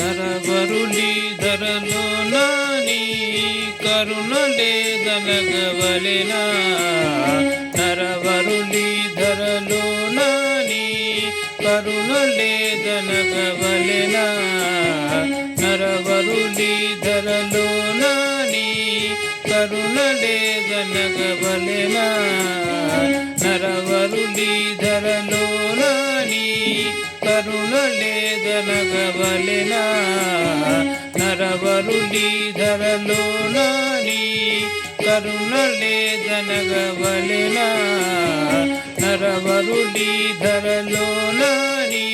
నరవరుళీధరను నాని కరుణ లేదలగవలెనా నరవరుళీధరను నాని కరుణ లేదనగవలెనా నరవరుళీధరను నాని కరుణ లేదనగవలెనా నరవరుళీధర నరవరుణ లేదనగవలెనా నరవరుడి ధరలోనాని కరుణ లేదనగవలెనా నరవరుడి ధరలోనాని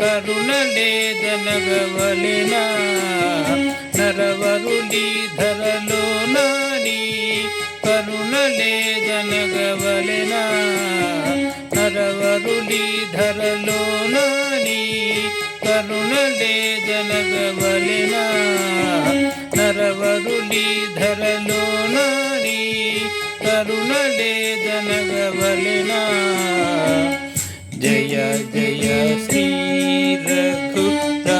కరుణ లేదనగవలెనా నరవరుడి ధరలోనాని కరుణ లేదనగవలెనా నుండి ధరలోనా నీ కరుణలే జలగవలినా? నరవరుడి ధరలోనా నీ కరుణలే జలగవలినా? జయ జయ శ్రీ రఘురామ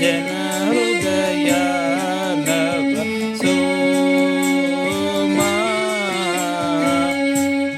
జన